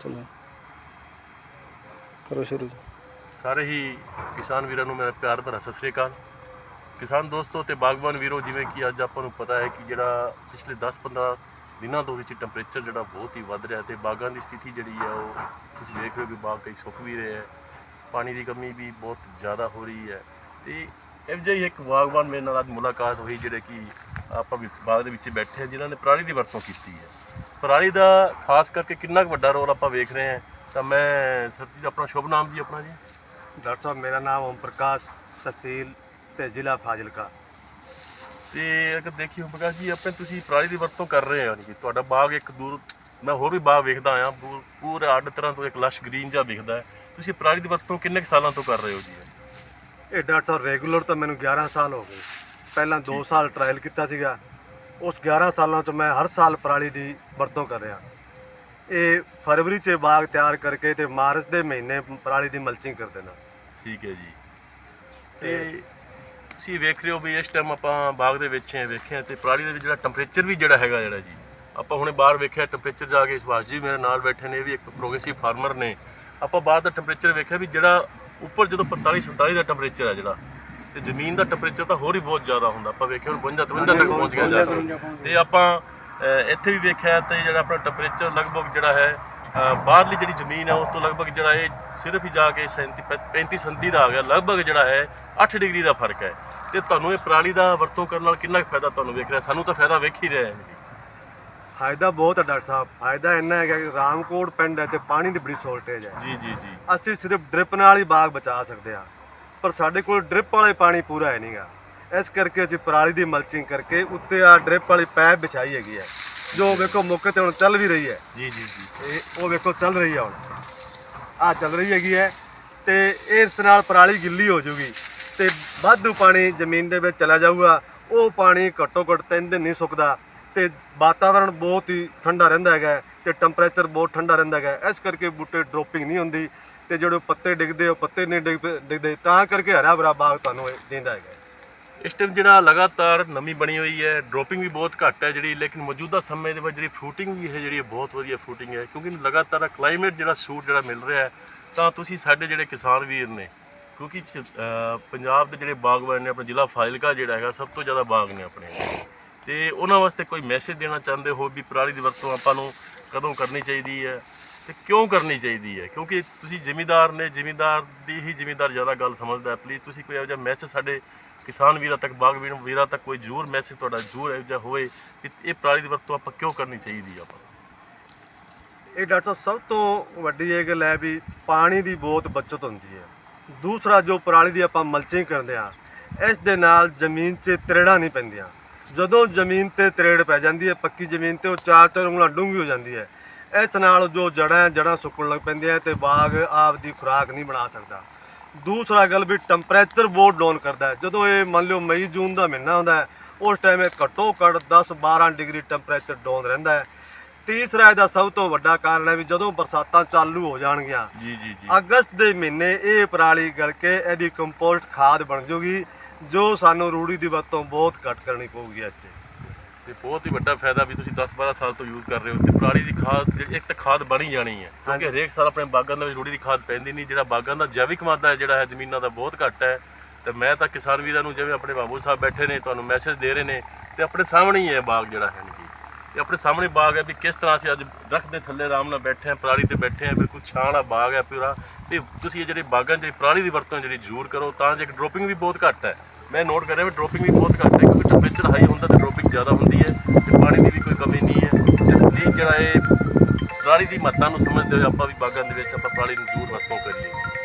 ਚਲੋ ਕਰੋ ਸ਼ੁਰੂ। ਸਾਰੇ ਹੀ ਕਿਸਾਨ ਵੀਰਾਂ ਨੂੰ ਮੇਰਾ ਪਿਆਰ ਭਰਾ, ਸਤਿ ਸ੍ਰੀ ਅਕਾਲ। ਕਿਸਾਨ ਦੋਸਤੋ ਤੇ ਬਾਗਬਾਨ ਵੀਰੋ, ਜਿਵੇਂ ਕਿ ਅੱਜ ਆਪਾਂ ਨੂੰ ਪਤਾ ਹੈ ਕਿ ਜਿਹੜਾ ਪਿਛਲੇ 10-15 ਦਿਨਾਂ ਤੋਂ ਵਿੱਚ ਟੈਂਪਰੇਚਰ ਜਿਹੜਾ ਬਹੁਤ ਹੀ ਵੱਧ ਰਿਹਾ ਤੇ ਬਾਗਾਂ ਦੀ ਸਥਿਤੀ ਜਿਹੜੀ ਹੈ ਉਹ ਤੁਸੀਂ ਦੇਖ ਰਹੇ ਹੋ ਕਿ ਬਾਗ ਕਈ ਸੁੱਕ ਵੀ ਰਹੇ ਹੈ, ਪਾਣੀ ਦੀ ਕਮੀ ਵੀ ਬਹੁਤ ਜ਼ਿਆਦਾ ਹੋ ਰਹੀ ਹੈ। ਤੇ ਇਹ ਜਿਹੀ ਇੱਕ ਬਾਗਬਾਨ ਮੇਰੇ ਨਾਲ ਅੱਜ ਮੁਲਾਕਾਤ ਹੋਈ, ਜਿਹੜੇ ਕਿ ਆਪਾਂ ਵਿੱਚ ਬਾਗ ਦੇ ਵਿੱਚ ਬੈਠੇ ਹਾਂ, ਜਿਨ੍ਹਾਂ ਨੇ ਪਰਾਲੀ ਦੀ ਵਰਤੋਂ ਕੀਤੀ ਹੈ। ਪਰਾਲੀ ਦਾ ਖਾਸ ਕਰਕੇ ਕਿੰਨਾ ਕੁ ਵੱਡਾ ਰੋਲ ਆਪਾਂ ਵੇਖ ਰਹੇ ਹਾਂ ਤਾਂ ਮੈਂ ਸਰ ਜੀ ਆਪਣਾ ਸ਼ੁਭ ਨਾਮ ਜੀ ਆਪਣਾ ਜੀ। ਡਾਕਟਰ ਸਾਹਿਬ ਮੇਰਾ ਨਾਮ ਓਮ ਪ੍ਰਕਾਸ਼ ਤਹਿਸੀਲ ਤੇ ਜ਼ਿਲ੍ਹਾ ਫਾਜ਼ਿਲਕਾ। ਤੇ ਅਗਰ ਦੇਖੀਓ ਬਗਾ ਜੀ ਆਪਣੇ ਤੁਸੀਂ ਪਰਾਲੀ ਦੀ ਵਰਤੋਂ ਕਰ ਰਹੇ ਹੋ ਕਿ ਤੁਹਾਡਾ ਬਾਗ ਇੱਕ ਦੂਰ ਮੈਂ ਹੋਰ ਵੀ ਬਾਗ ਵੇਖਦਾ ਆਇਆ ਪੂਰਾ ਅੱਡ ਤਰ੍ਹਾਂ ਤੋਂ ਇੱਕ ਲਸ਼ ਗ੍ਰੀਨ ਜਿਹਾ ਦਿਖਦਾ ਹੈ। ਤੁਸੀਂ ਪਰਾਲੀ ਦੀ ਵਰਤੋਂ ਕਿੰਨੇ ਸਾਲਾਂ ਤੋਂ ਕਰ ਰਹੇ ਹੋ ਜੀ? ਇਹ ਡਾਕਟਰ ਸਾਹਿਬ ਰੈਗੂਲਰ ਤਾਂ ਮੈਨੂੰ 11 ਸਾਲ ਹੋ ਗਏ। ਪਹਿਲਾਂ 2 ਸਾਲ ਟ੍ਰਾਇਲ ਕੀਤਾ ਸੀਗਾ ਉਸ 11 ਸਾਲਾਂ ਤੋਂ ਮੈਂ ਹਰ ਸਾਲ ਪਰਾਲੀ ਦੀ ਵਰਤੋਂ ਕਰ ਰਿਹਾ। ਇਹ ਫਰਵਰੀ 'ਚ ਬਾਗ ਤਿਆਰ ਕਰਕੇ ਤੇ ਮਾਰਚ ਦੇ ਮਹੀਨੇ ਪਰਾਲੀ ਦੀ ਮਲਚਿੰਗ ਕਰ ਦੇਣਾ। ਠੀਕ ਹੈ ਜੀ। ਤੇ ਤੁਸੀਂ ਵੇਖ ਰਹੇ ਹੋ ਵੀ ਇਸ ਟਾਈਮ ਆਪਾਂ ਬਾਗ ਦੇ ਵਿੱਚ ਹੈ ਵੇਖਿਆ ਤੇ ਪਰਾਲੀ ਦੇ ਵਿੱਚ ਜਿਹੜਾ ਟੈਂਪਰੇਚਰ ਵੀ ਜਿਹੜਾ ਹੈਗਾ ਜਿਹੜਾ ਜੀ ਆਪਾਂ ਹੁਣੇ ਬਾਹਰ ਵੇਖਿਆ ਟੈਂਪਰੇਚਰ ਜਾ ਕੇ ਸੁਭਾਸ਼ ਜੀ ਮੇਰੇ ਨਾਲ ਬੈਠੇ ਨੇ ਇਹ ਵੀ ਇੱਕ ਪ੍ਰੋਗਰੈਸਿਵ ਫਾਰਮਰ ਨੇ। ਆਪਾਂ ਬਾਹਰ ਦਾ ਟੈਂਪਰੇਚਰ ਵੇਖਿਆ ਵੀ ਜਿਹੜਾ ਉੱਪਰ ਜਦੋਂ 45 47 ਦਾ ਟੈਂਪਰੇਚਰ ਹੈ ਜਿਹੜਾ ਤੇ ਜ਼ਮੀਨ ਦਾ ਟੈਂਪਰੇਚਰ ਤਾਂ ਹੋਰ ਹੀ ਬਹੁਤ ਜ਼ਿਆਦਾ ਹੁੰਦਾ। ਆਪਾਂ ਵੇਖਿਆ ਹੁਣ 52 53 ਤੱਕ ਪਹੁੰਚ ਗਿਆ ਜਾਂਦਾ ਤੇ ਆਪਾਂ ਇੱਥੇ ਵੀ ਵੇਖਿਆ ਤੇ ਜਿਹੜਾ ਆਪਣਾ ਟੈਂਪਰੇਚਰ ਲਗਭਗ ਜਿਹੜਾ ਹੈ ਬਾਹਰਲੀ ਜਿਹੜੀ ਜ਼ਮੀਨ ਹੈ ਉਸ ਤੋਂ ਲਗਭਗ ਜਿਹੜਾ ਇਹ ਸਿਰਫ ਹੀ ਜਾ ਕੇ 37 35 37 ਦਾ ਆ ਗਿਆ। ਲਗਭਗ ਜਿਹੜਾ ਹੈ 8 ਡਿਗਰੀ ਦਾ ਫ਼ਰਕ ਹੈ। ਤੇ ਤੁਹਾਨੂੰ ਇਹ ਪਰਾਲੀ ਦਾ ਵਰਤੋਂ ਕਰਨ ਨਾਲ ਕਿੰਨਾ ਕੁ ਫਾਇਦਾ ਤੁਹਾਨੂੰ ਵੇਖ ਰਿਹਾ? ਸਾਨੂੰ ਤਾਂ ਫਾਇਦਾ ਵੇਖ ਹੀ ਰਿਹਾ ਹੈ। ਫਾਇਦਾ ਬਹੁਤ ਹੈ ਡਾਕਟਰ ਸਾਹਿਬ। ਫਾਇਦਾ ਇੰਨਾ ਹੈਗਾ ਕਿ ਰਾਮਕੋਟ ਪਿੰਡ ਹੈ ਤੇ ਪਾਣੀ ਦੀ ਬੜੀ ਸ਼ੋਰਟੇਜ ਹੈ। ਜੀ ਜੀ ਜੀ। ਅਸੀਂ ਸਿਰਫ ਡ੍ਰਿਪ ਨਾਲ ਹੀ ਬਾਗ ਬਚਾ ਸਕਦੇ ਹਾਂ। ਪਰ ਸਾਡੇ ਕੋਲ ਡ੍ਰਿਪ ਵਾਲੇ ਪਾਣੀ ਪੂਰਾ ਹੈ ਨਹੀਂਗਾ ਇਸ ਕਰਕੇ ਅਸੀਂ ਪਰਾਲੀ ਦੀ ਮਲਚਿੰਗ ਕਰਕੇ ਉੱਤੇ ਆ ਡ੍ਰਿਪ ਵਾਲੀ ਪੈਪ ਵਿਛਾਈ ਹੈਗੀ ਹੈ ਜੋ ਵੇਖੋ ਮੌਕੇ ਤੇ ਹੁਣ ਚੱਲ ਵੀ ਰਹੀ ਹੈ। ਜੀ ਜੀ ਜੀ। ਇਹ ਉਹ ਵੇਖੋ ਚੱਲ ਰਹੀ ਹੈ ਹੁਣ। ਆ ਚੱਲ ਰਹੀ ਹੈਗੀ ਹੈ ਤੇ ਇਸ ਨਾਲ ਪਰਾਲੀ ਗਿੱਲੀ ਹੋ ਜਾਊਗੀ ਤੇ ਵਾਧੂ ਪਾਣੀ ਜ਼ਮੀਨ ਦੇ ਵਿੱਚ ਚਲਾ ਜਾਊਗਾ। ਉਹ ਪਾਣੀ ਘੱਟੋ ਘੱਟ ਤਿੰਨ ਦਿਨ ਨਹੀਂ ਸੁੱਕਦਾ ਤੇ ਵਾਤਾਵਰਣ ਬਹੁਤ ਹੀ ਠੰਡਾ ਰਹਿੰਦਾ ਹੈਗਾ ਤੇ ਟੈਂਪਰੇਚਰ ਬਹੁਤ ਠੰਡਾ ਰਹਿੰਦਾ ਹੈਗਾ। ਇਸ ਕਰਕੇ ਬੂਟੇ ਡ੍ਰੋਪਿੰਗ ਨਹੀਂ ਹੁੰਦੀ। ਤੇ ਜਿਹੜੇ ਪੱਤੇ ਡਿੱਗਦੇ, ਉਹ ਪੱਤੇ ਨਹੀਂ ਡਿੱਗ ਡਿੱਗਦੇ। ਤਾਂ ਕਰਕੇ ਹਰਾ ਭਰਾ ਬਾਗ ਤੁਹਾਨੂੰ ਇਹ ਦਿੰਦਾ ਹੈਗਾ। ਇਸ ਟਾਈਮ ਜਿਹੜਾ ਲਗਾਤਾਰ ਨਮੀ ਬਣੀ ਹੋਈ ਹੈ ਡ੍ਰੋਪਿੰਗ ਵੀ ਬਹੁਤ ਘੱਟ ਹੈ ਜਿਹੜੀ, ਲੇਕਿਨ ਮੌਜੂਦਾ ਸਮੇਂ ਦੇ ਵਿੱਚ ਜਿਹੜੀ ਫਰੂਟਿੰਗ ਵੀ ਹੈ ਜਿਹੜੀ ਇਹ ਬਹੁਤ ਵਧੀਆ ਫਰੂਟਿੰਗ ਹੈ, ਕਿਉਂਕਿ ਲਗਾਤਾਰ ਕਲਾਈਮੇਟ ਜਿਹੜਾ ਸੂਟ ਜਿਹੜਾ ਮਿਲ ਰਿਹਾ ਹੈ, ਤਾਂ ਤੁਸੀਂ ਸਾਡੇ ਜਿਹੜੇ ਕਿਸਾਨ ਵੀਰ ਨੇ, ਕਿਉਂਕਿ ਚ- ਅਹ, ਪੰਜਾਬ ਦੇ ਜਿਹੜੇ ਬਾਗਬਾਨ ਨੇ, ਆਪਣਾ ਜ਼ਿਲ੍ਹਾ ਫਾਜ਼ਿਲਕਾ ਜਿਹੜਾ ਹੈਗਾ, ਸਭ ਤੋਂ ਜ਼ਿਆਦਾ ਬਾਗ ਨੇ ਆਪਣੇ। ਤੇ ਉਹਨਾਂ ਵਾਸਤੇ ਕੋਈ ਮੈਸੇਜ ਦੇਣਾ ਚਾਹੁੰਦੇ ਹੋ ਵੀ ਪਰਾਲੀ ਦੀ ਵਰਤੋਂ ਆਪਾਂ ਨੂੰ ਕਦੋਂ ਕਰਨੀ ਚਾਹੀਦੀ ਹੈ? ਤੇ ਕਿਉਂ ਕਰਨੀ ਚਾਹੀਦੀ ਹੈ? ਕਿਉਂਕਿ ਤੁਸੀਂ ਜ਼ਿਮੀਦਾਰ ਨੇ, ਜ਼ਿਮੀਦਾਰ ਦੀ ਹੀ ਜ਼ਿਮੀਦਾਰ ਜ਼ਿਆਦਾ ਗੱਲ ਸਮਝਦਾ ਹੈ ਪਲੀਜ਼ ਤੁਸੀਂ ਕੋਈ ਇਹੋ ਜਿਹਾ ਮੈਸੇਜ ਸਾਡੇ ਕਿਸਾਨ ਵੀਰਾਂ ਤੱਕ ਬਾਗ ਵੀਰਾਂ ਤੱਕ ਕੋਈ ਜ਼ਰੂਰ ਮੈਸੇਜ ਤੁਹਾਡਾ ਜ਼ਰੂਰ ਇਹੋ ਜਿਹਾ ਹੋਵੇ ਕਿ ਇਹ ਪਰਾਲੀ ਦੀ ਵਰਤੋਂ ਆਪਾਂ ਕਿਉਂ ਕਰਨੀ ਚਾਹੀਦੀ ਆ ਆਪਾਂ? ਇਹ ਡਾਕਟਰ ਸਾਹਿਬ, ਸਭ ਤੋਂ ਵੱਡੀ ਇਹ ਗੱਲ ਹੈ ਵੀ ਪਾਣੀ ਦੀ ਬਹੁਤ ਬਚਤ ਹੁੰਦੀ ਹੈ। ਦੂਸਰਾ, ਜੋ ਪਰਾਲੀ ਦੀ ਆਪਾਂ ਮਲਚਿੰਗ ਕਰਦੇ ਆ ਇਸ ਦੇ ਨਾਲ ਜ਼ਮੀਨ 'ਚ ਤਰੇੜਾਂ ਨਹੀਂ ਪੈਂਦੀਆਂ। ਜਦੋਂ ਜ਼ਮੀਨ ਤੇ ਤਰੇੜ ਪੈ ਜਾਂਦੀ ਹੈ, ਪੱਕੀ ਜ਼ਮੀਨ ਤੇ ਉਹ ਚਾਰ ਚਾਰ ਉਂਗਲਾਂ ਡੂੰਘੀ ਹੋ ਜਾਂਦੀ ਹੈ। ਇਸ ਨਾਲ ਜੋ ਜੜਾਂ ਜੜਾਂ ਸੁੱਕਣ ਲੱਗ ਪੈਂਦੀਆਂ ਤੇ ਬਾਗ ਆਪ ਦੀ ਖੁਰਾਕ ਨਹੀਂ ਬਣਾ ਸਕਦਾ। ਦੂਸਰਾ ਗੱਲ ਵੀ ਟੈਂਪਰੇਚਰ ਬਹੁਤ ਡਾਊਨ ਕਰਦਾ ਜਦੋਂ ਇਹ ਮੰਨ ਲਿਓ ਮਈ ਜੂਨ ਦਾ ਮਹੀਨਾ ਹੁੰਦਾ ਉਸ ਟਾਈਮ ਇਹ ਘੱਟੋ ਘੱਟ 10 12 ਡਿਗਰੀ ਟੈਂਪਰੇਚਰ ਡਾਊਨ ਰਹਿੰਦਾ ਹੈ। ਤੀਸਰਾ ਇਹਦਾ ਸਭ ਤੋਂ ਵੱਡਾ ਕਾਰਨ ਹੈ ਵੀ ਜਦੋਂ ਬਰਸਾਤਾਂ ਚਾਲੂ ਹੋ ਜਾਣਗੀਆਂ ਜੀ ਜੀ ਜੀ। ਅਗਸਤ ਦੇ ਮਹੀਨੇ ਇਹ ਪਰਾਲੀ ਗਲ ਕੇ ਇਹਦੀ ਕੰਪੋਸਟ ਖਾਦ ਬਣ ਜਾਊਗੀ ਜੋ ਸਾਨੂੰ ਰੂੜੀ ਦੀ ਵਰਤੋਂ ਬਹੁਤ ਘੱਟ ਕਰਨੀ ਪਊਗੀ ਇਸ 'ਚ ਤੇ ਬਹੁਤ ਹੀ ਵੱਡਾ ਫਾਇਦਾ ਵੀ ਤੁਸੀਂ 10-12 ਸਾਲ ਤੋਂ ਯੂਜ਼ ਕਰ ਰਹੇ ਹੋ ਤੇ ਪਰਾਲੀ ਦੀ ਖਾਦ ਜਿਹੜੀ ਇੱਕ ਤਾਂ ਖਾਦ ਬਣੀ ਜਾਣੀ ਹੈ ਕਿਉਂਕਿ ਹਰੇਕ ਸਾਲ ਆਪਣੇ ਬਾਗਾਂ ਦੇ ਵਿੱਚ ਰੂੜੀ ਦੀ ਖਾਦ ਪੈਂਦੀ ਨਹੀਂ ਜਿਹੜਾ ਬਾਗਾਂ ਦਾ ਜੈਵਿਕ ਮਾਦਾ ਹੈ ਜਿਹੜਾ ਹੈ ਜ਼ਮੀਨਾਂ ਦਾ ਬਹੁਤ ਘੱਟ ਹੈ। ਤੇ ਮੈਂ ਤਾਂ ਕਿਸਾਨ ਵੀਰਾਂ ਨੂੰ ਜਿਵੇਂ ਆਪਣੇ ਬਾਬੂ ਸਾਹਿਬ ਬੈਠੇ ਨੇ ਤੁਹਾਨੂੰ ਮੈਸੇਜ ਦੇ ਰਹੇ ਨੇ ਤੇ ਆਪਣੇ ਸਾਹਮਣੇ ਹੀ ਹੈ ਬਾਗ ਜਿਹੜਾ ਹੈ ਨੀ ਤੇ ਆਪਣੇ ਸਾਹਮਣੇ ਬਾਗ ਹੈ ਵੀ ਕਿਸ ਤਰ੍ਹਾਂ ਅਸੀਂ ਅੱਜ ਦਰਖਤ ਦੇ ਥੱਲੇ ਆਰਾਮ ਨਾਲ ਬੈਠੇ ਹਾਂ ਪਰਾਲੀ ਤੇ ਬੈਠੇ ਹਾਂ ਬਿਲਕੁਲ ਛਾਂ ਵਾਲਾ ਬਾਗ ਹੈ ਪੂਰਾ। ਤੇ ਤੁਸੀਂ ਇਹ ਜਿਹੜੇ ਬਾਗਾਂ 'ਚ ਪਰਾਲੀ ਦੀ ਵਰਤੋਂ ਜਿਹੜੀ ਜ਼ਰੂਰ ਕਰੋ ਤਾਂ ਜੇ ਡ੍ਰੋਪਿੰਗ ਵੀ ਬਹੁਤ ਘੱਟ ਹੈ ਮੈਂ ਨੋਟ ਕਰ ਰਿਹਾ ਵੀ ਡ੍ਰੋਪਿੰਗ ਵੀ ਬਹੁਤ ਘੱਟ ਹੈ ਕਿਉਂਕਿ ਟੈਂਪਰੇਚਰ ਹਾਈ ਹੁੰਦਾ ਤੇ ਡ੍ਰੋਪਿੰਗ ਜ਼ਿਆਦਾ ਹੁੰਦੀ ਹੈ ਤੇ ਪਾਣੀ ਦੀ ਵੀ ਕੋਈ ਕਮੀ ਨਹੀਂ ਹੈ। ਤੇ ਪਲੀਜ਼ ਜਿਹੜਾ ਇਹ ਪਰਾਲੀ ਦੀ ਮਹੱਤਤਾ ਨੂੰ ਸਮਝਦੇ ਹੋਏ ਆਪਾਂ ਵੀ ਬਾਗਾਂ ਦੇ ਵਿੱਚ ਆਪਾਂ ਪਰਾਲੀ ਨੂੰ ਜ਼ਰੂਰ ਵਰਤੋਂ ਕਰੀਏ।